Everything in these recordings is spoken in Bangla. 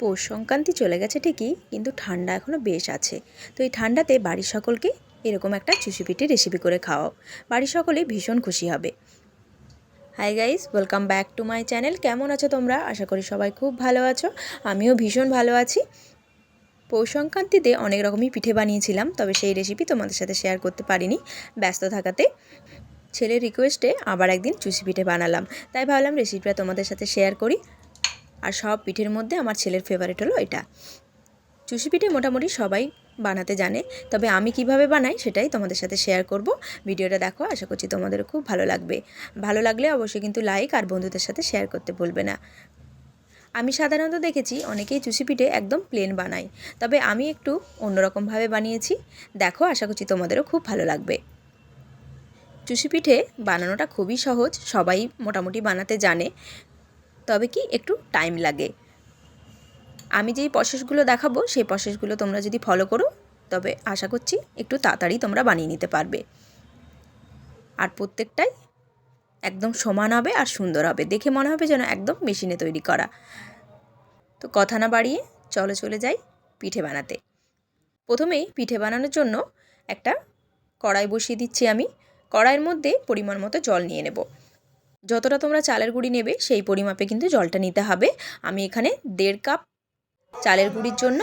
পৌষ সংক্রান্তি চলে গেছে ঠিকই, কিন্তু ঠান্ডা এখনও বেশ আছে। তো এই ঠান্ডাতে বাড়ির সকলকে এরকম একটা চুষি পিঠে রেসিপি করে খাওয়াও। বাড়ির সকলেই ভীষণ খুশি হবে। Hi guys welcome back to my channel কেমন আছো তোমরা? আশা করি সবাই খুব ভালো আছো। আমিও ভীষণ ভালো আছি। পৌষ সংক্রান্তিতে অনেক রকমই পিঠে বানিয়েছিলাম, তবে সেই রেসিপি তোমাদের সাথে শেয়ার করতে পারিনি ব্যস্ত থাকাতে। ছেলের রিকোয়েস্টে আবার একদিন চুষি পিঠে বানালাম। তাই ভাবলাম রেসিপিটা তোমাদের সাথে শেয়ার করি। আর সব পিঠের মধ্যে আমার ছেলের ফেভারিট হলো এটা। চুষি পিঠে মোটামুটি সবাই বানাতে জানে, তবে আমি কীভাবে বানাই সেটাই তোমাদের সাথে শেয়ার করব। ভিডিওটা দেখো, আশা করছি তোমাদের খুব ভালো লাগবে। ভালো লাগলে অবশ্যই কিন্তু লাইক আর বন্ধুদের সাথে শেয়ার করতে ভুলবে না। আমি সাধারণত দেখেছি অনেকেই চুষি পিঠে একদম প্লেন বানায়, তবে আমি একটু অন্যরকমভাবে বানিয়েছি। দেখো, আশা করছি তোমাদেরও খুব ভালো লাগবে। চুষি পিঠে বানানোটা খুবই সহজ, সবাই মোটামুটি বানাতে জানে। তবে কি একটু টাইম লাগে। আমি যেই প্রসেসগুলো দেখাবো, সেই প্রসেসগুলো তোমরা যদি ফলো করো, তবে আশা করছি একটু তাড়াতাড়ি তোমরা বানিয়ে নিতে পারবে। আর প্রত্যেকটাই একদম সমান হবে আর সুন্দর হবে। দেখে মনে হবে যেন একদম মেশিনে তৈরি করা। তো কথা না বাড়িয়ে চলো চলে যাই পিঠে বানাতে। প্রথমেই পিঠে বানানোর জন্য একটা কড়াই বসিয়ে দিচ্ছি আমি। কড়াইয়ের মধ্যে পরিমাণ মতো জল নিয়ে নেব। যতটা তোমরা চালের গুঁড়ি নেবে, সেই পরিমাপে কিন্তু জলটা নিতে হবে। আমি এখানে দেড় কাপ চালের গুঁড়ির জন্য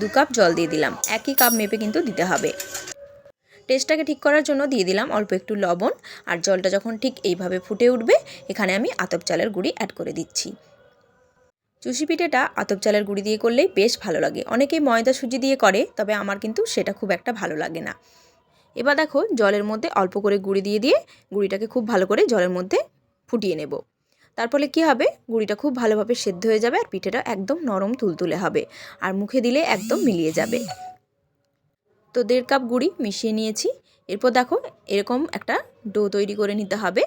দু কাপ জল দিয়ে দিলাম। একই কাপ মেপে কিন্তু দিতে হবে। টেস্টটাকে ঠিক করার জন্য দিয়ে দিলাম অল্প একটু লবণ, আর জলটা যখন ঠিক এইভাবে ফুটে উঠবে, এখানে আমি আতপ চালের গুঁড়ি অ্যাড করে দিচ্ছি। চুষি পিঠেটা আতপ চালের গুঁড়ি দিয়ে করলেই বেশ ভালো লাগে। অনেকেই ময়দা সুজি দিয়ে করে, তবে আমার কিন্তু সেটা খুব একটা ভালো লাগে না। এবার দেখো জলের মধ্যে অল্প করে গুঁড়ি দিয়ে দিয়ে গুঁড়িটাকে খুব ভালো করে জলের মধ্যে ফুটিয়ে নেব। তার ফলে কী হবে? গুঁড়িটা খুব ভালোভাবে সেদ্ধ হয়ে যাবে আর পিঠেটা একদম নরম তুলতুলে হবে আর মুখে দিলে একদম মিলিয়ে যাবে। তো দেড় কাপ গুঁড়ি মিশিয়ে নিয়েছি। এরপর দেখো এরকম একটা ডো তৈরি করে নিতে হবে।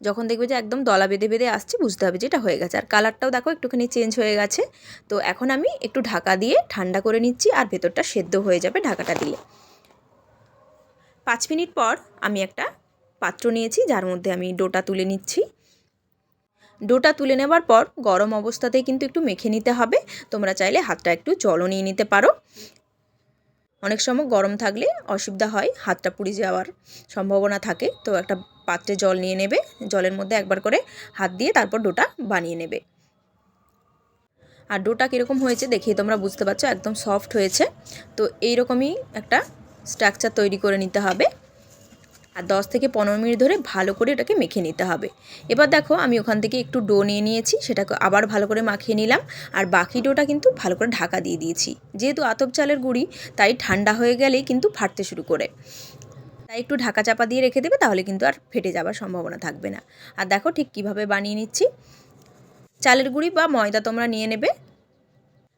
যখন দেখবে যে একদম দলা বেঁধে বেঁধে আসছে, বুঝতে হবে যে এটা হয়ে গেছে। আর কালারটাও দেখো একটুখানি চেঞ্জ হয়ে গেছে। তো এখন আমি একটু ঢাকা দিয়ে ঠান্ডা করে নিচ্ছি আর ভেতরটা সেদ্ধ হয়ে যাবে ঢাকাটা দিলে পাঁচ মিনিট পর আমি একটা পাত্র নিয়েছি, যার মধ্যে আমি ডোটা তুলে নিচ্ছি। ডোটা তুলে নেবার পর গরম অবস্থাতেই কিন্তু একটু মেখে নিতে হবে। তোমরা চাইলে হাতটা একটু জলও নিয়ে নিতে পারো। অনেক সময় গরম থাকলে অসুবিধা হয়, হাতটা পুড়ে যাওয়ার সম্ভাবনা থাকে। তো একটা পাত্রে জল নিয়ে নেবে, জলের মধ্যে একবার করে হাত দিয়ে তারপর ডোটা বানিয়ে নেবে। আর ডোটা কীরকম হয়েছে দেখিয়ে তোমরা বুঝতে পারছ, একদম সফট হয়েছে। তো এইরকমই একটা স্ট্রাকচার তৈরি করে নিতে হবে। আর দশ থেকে পনেরো মিনিট ধরে ভালো করে এটাকে মেখে নিতে হবে। এবার দেখো আমি ওখান থেকে একটু ডো নিয়ে নিয়েছি, সেটাকে আবার ভালো করে মাখিয়ে নিলাম। আর বাকি ডোটা কিন্তু ভালো করে ঢাকা দিয়ে দিয়েছি। যেহেতু আতপ চালের গুঁড়ি, তাই ঠান্ডা হয়ে গেলেই কিন্তু ফাটতে শুরু করে। তাই একটু ঢাকা চাপা দিয়ে রেখে দেবে, তাহলে কিন্তু আর ফেটে যাওয়ার সম্ভাবনা থাকবে না। আর দেখো ঠিক কীভাবে বানিয়ে নিচ্ছি। চালের গুঁড়ি বা ময়দা তোমরা নিয়ে নেবে।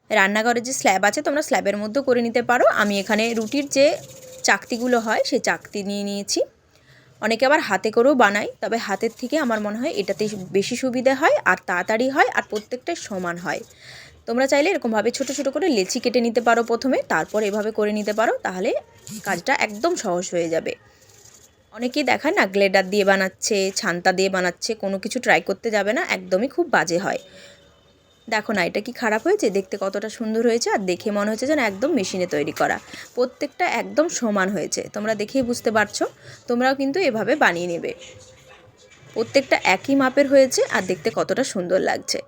রান্নাঘরে যে স্ল্যাব আছে, তোমরা স্ল্যাবের মধ্যেও করে নিতে পারো। আমি এখানে রুটির যে চাকতিগুলো হয়, সেই চাকতি নিয়ে নিয়েছি। অনেকে আবার হাতে করেও বানায়, তবে হাতের থেকে আমার মনে হয় এটাতে বেশি সুবিধা হয়, আর তাড়াতাড়ি হয়, আর প্রত্যেকটাই সমান হয়। তোমরা চাইলে এরকমভাবে ছোট ছোট করে লেচি কেটে নিতে পারো প্রথমে, তারপর এভাবে করে নিতে পারো, তাহলে কাজটা একদম সহজ হয়ে যাবে। অনেকেই দেখায় না, গ্লেডার দিয়ে বানাচ্ছে, ছান্তা দিয়ে বানাচ্ছে, কোনো কিছু ট্রাই করতে যাবে না, একদমই খুব বাজে হয়। দেখো না, এটা কি খারাপ হয়েছে? দেখতে কতটা সুন্দর হয়েছে আর দেখে মনে হচ্ছে যেন একদম মেশিনে তৈরি করা। প্রত্যেকটা একদম সমান হয়েছে। তোমরা দেখেই বুঝতে পারছ, তোমরাও কিন্তু এভাবে বানিয়ে নেবে। প্রত্যেকটা একই মাপের হয়েছে আর দেখতে কতটা সুন্দর লাগছে।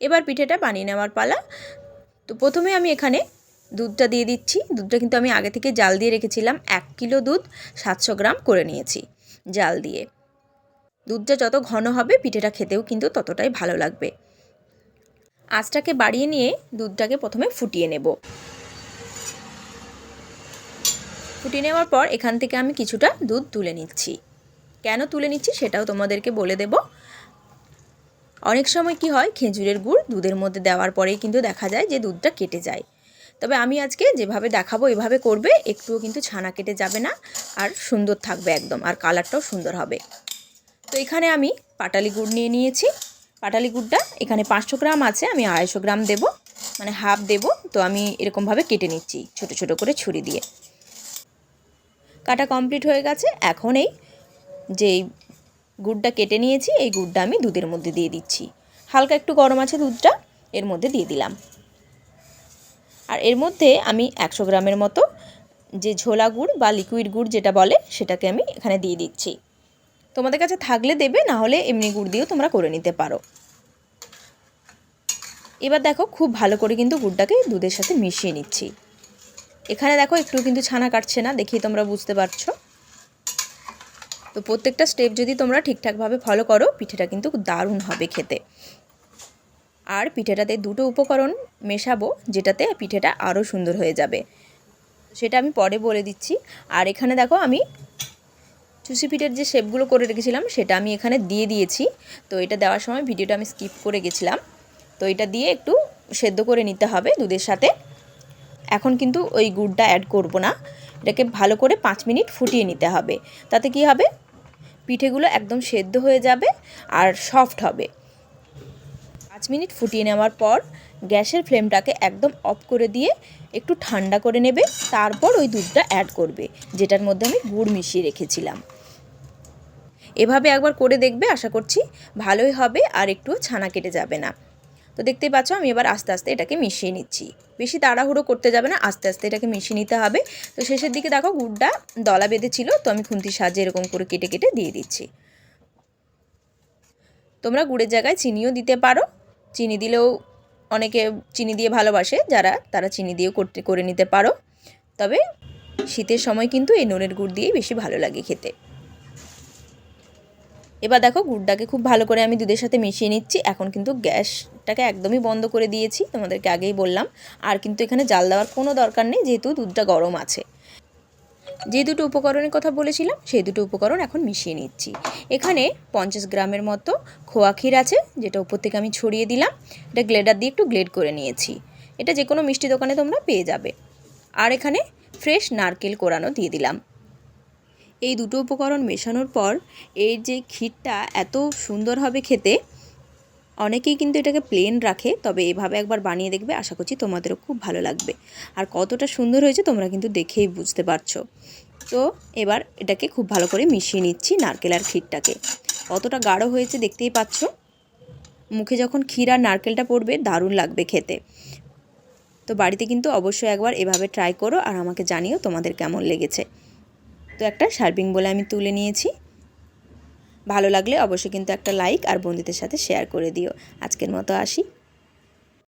এবার পিঠেটা বানিয়ে নেওয়ার পালা। তো প্রথমে আমি এখানে দুধটা দিয়ে দিচ্ছি। দুধটা কিন্তু আমি আগে থেকে জাল দিয়ে রেখেছিলাম। এক কিলো দুধ সাতশো গ্রাম করে নিয়েছি জাল দিয়ে। দুধটা যত ঘন হবে, পিঠেটা খেতেও কিন্তু ততটাই ভালো লাগবে। আঁচটাকে বাড়িয়ে নিয়ে দুধটাকে প্রথমে ফুটিয়ে নেব। ফুটিয়ে নেওয়ার পর এখান থেকে আমি কিছুটা দুধ তুলে নিচ্ছি। কেন তুলে নিচ্ছি সেটাও তোমাদেরকে বলে দেব। অনেক সময় কি হয়, খেজুরের গুড় দুধের মধ্যে দেওয়ার পরেই কিন্তু দেখা যায় যে দুধটা কেটে যায়। তবে আমি আজকে যেভাবে দেখাবো, এভাবে করবে, একটুও কিন্তু ছানা কেটে যাবে না আর সুন্দর থাকবে একদম, আর কালারটাও সুন্দর হবে। তো এখানে আমি পাটালি গুড় নিয়ে নিয়েছি। পাটালি গুড়টা, এখানে পাঁচশো গ্রাম আছে, আমি আড়াইশো গ্রাম দেব মানে হাফ দেব, তো আমি এরকমভাবে কেটে নিচ্ছি, ছোট ছোট করে ছুরি দিয়ে। কাটা কমপ্লিট হয়ে গেছে, এখন এই যেই গুড়টা কেটে নিয়েছি, এই গুড়টা আমি দুধের মধ্যে দিয়ে দিচ্ছি। হালকা একটু গরম আছে দুধটা, এর মধ্যে দিয়ে দিলাম। আর এর মধ্যে আমি একশো গ্রামের মতো যে ঝোলা গুড় বা লিকুইড গুড় যেটা বলে, সেটাকে আমি এখানে দিয়ে দিচ্ছি। তোমাদের কাছে থাকলে দেবে, না হলে এমনি গুড় দিয়েও তোমরা করে নিতে পারো। এবার দেখো খুব ভালো করে কিন্তু গুড়টাকে দুধের সাথে মিশিয়ে নিচ্ছি। এখানে দেখো একটু কিন্তু ছানা কাটছে না দেখি তোমরা বুঝতে পারছ। তো প্রত্যেকটা স্টেপ যদি তোমরা ঠিকঠাকভাবে ফলো করো, পিঠেটা কিন্তু দারুণ হবে খেতে। আর পিঠেটাতে দুটো উপকরণ মেশাবো, যেটাতে পিঠেটা আরও সুন্দর হয়ে যাবে। সেটা আমি পরে বলে দিচ্ছি। আর এখানে দেখো আমি চুষি পিঠের যে শেপগুলো করে রেখেছিলাম, সেটা আমি এখানে দিয়ে দিয়েছি। তো এটা দেওয়ার সময় ভিডিওটা আমি স্কিপ করে গেছিলাম। তো এটা দিয়ে একটু সেদ্ধ করে নিতে হবে দুধের সাথে। এখন কিন্তু ওই গুড়টা অ্যাড করব না। এটাকে ভালো করে পাঁচ মিনিট ফুটিয়ে নিতে হবে। তাতে কি হবে? পিঠেগুলো একদম সেদ্ধ হয়ে যাবে আর সফট হবে। পাঁচ মিনিট ফুটিয়ে নেওয়ার পর গ্যাসের ফ্লেমটাকে একদম অফ করে দিয়ে একটু ঠান্ডা করে নেবে। তারপর ওই দুধটা অ্যাড করবে, যেটার মধ্যে আমি গুড় মিশিয়ে রেখেছিলাম। এভাবে একবার করে দেখবে, আশা করছি ভালোই হবে আর একটু ছানা কেটে যাবে না। তো দেখতেই পাচ্ছ, আমি এবার আস্তে আস্তে এটাকে মিশিয়ে নিচ্ছি। বেশি তাড়াহুড়ো করতে যাবে না, আস্তে আস্তে এটাকে মিশিয়ে নিতে হবে। তো শেষের দিকে দেখো, গুড়টা দলা বেঁধেছিল, তো আমি খুন্তির সাহায্যে এরকম করে কেটে কেটে দিয়ে দিচ্ছি। তোমরা গুড়ের জায়গায় চিনিও দিতে পারো। চিনি দিলেও অনেকে চিনি দিয়ে ভালোবাসে, যারা, তারা চিনি দিয়েও করতে, করে নিতে পারো। তবে শীতের সময় কিন্তু এই নুনের গুড় দিয়েই বেশি ভালো লাগে খেতে। এবার দেখো গুড়টাকে খুব ভালো করে আমি দুধের সাথে মিশিয়ে নিচ্ছি। এখন কিন্তু গ্যাসটাকে একদমই বন্ধ করে দিয়েছি, তোমাদেরকে আগেই বললাম। আর কিন্তু এখানে জাল দেওয়ার কোনো দরকার নেই, যেহেতু দুধটা গরম আছে। যে দুটো উপকরণের কথা বলেছিলাম, সেই দুটো উপকরণ এখন মিশিয়ে নিচ্ছি। এখানে পঞ্চাশ গ্রামের মতো খোয়া ক্ষীর আছে, যেটা উপর থেকে আমি ছড়িয়ে দিলাম। এটা গ্লেডার দিয়ে একটু গ্লেড করে নিয়েছি। এটা যে কোনো মিষ্টি দোকানে তোমরা পেয়ে যাবে। আর এখানে ফ্রেশ নারকেল কোরানো দিয়ে দিলাম। এই দুটো উপকরণ মেশানোর পর এর যে ক্ষীরটা এত সুন্দর হবে খেতে, অনেকেই কিন্তু এটাকে প্লেন রাখে, তবে এভাবে একবার বানিয়ে দেখবে, আশা করছি তোমাদেরও খুব ভালো লাগবে। আর কতটা সুন্দর হয়েছে তোমরা কিন্তু দেখেই বুঝতে পারছ। তো এবার এটাকে খুব ভালো করে মিশিয়ে নিচ্ছি নারকেল আর ক্ষীরটাকে। কতটা গাঢ় হয়েছে দেখতেই পাচ্ছ? মুখে যখন ক্ষীর আর নারকেলটা পড়বে, দারুণ লাগবে খেতে। তো বাড়িতে কিন্তু অবশ্যই একবার এভাবে ট্রাই করো আর আমাকে জানিও তোমাদের কেমন লেগেছে। তো একটা সার্ভিং বলে আমি তুলে নিয়েছি। ভালো লাগলে অবশ্যই কিন্তু একটা লাইক আর বন্ধুদের সাথে শেয়ার করে দিও। আজকের মতো আসি।